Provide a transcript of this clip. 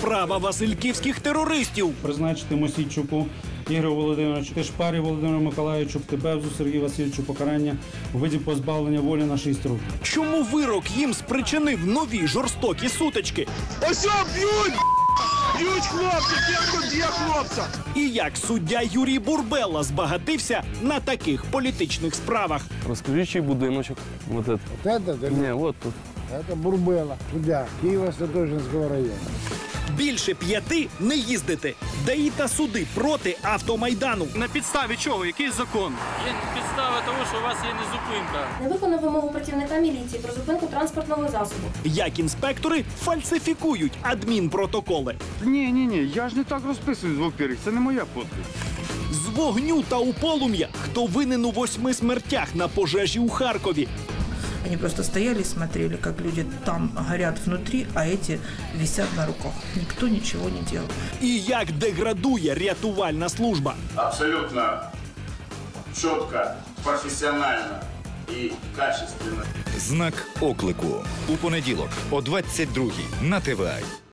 справа васильківських терористів. призначити Мосійчуку Ігорю Володимировичу, Тишпарі Володимиру Миколаївичу, Птебевзу Сергію Васильовичу покарання у виді позбавлення волі на 6 років. Чому вирок їм спричинив нові жорстокі сутички? Ось б'ють! Б'ють хлопці, хто б'є хлопця! І як суддя Юрій Бурбела збагатився на таких політичних справах? Розкажи, чий будиночок. Вот это. Вот это, да, Ні, от тут. это Бурбела, судья Киево-Святошинского района. Більше п'яти не їздити. ДАІ та суди проти автомайдану. На підставі чого? Який закон? Є підстава того, що у вас є незупинка. Не виконав вимогу працівника міліції про зупинку транспортного засобу. Як інспектори фальсифікують адмінпротоколи. Ні, ні, ні, я ж не так розписую з папірів, це не моя подпись. З вогню та у полум'я, хто винен у восьми смертях на пожежі у Харкові. Они просто стояли и смотрели, как люди там горят внутри, а эти висят на руках. Никто ничего не делал. І як деградує рятувальна служба. абсолютно четко, профессионально и качественно. Знак оклику у понеділок о 22-й на ТВА.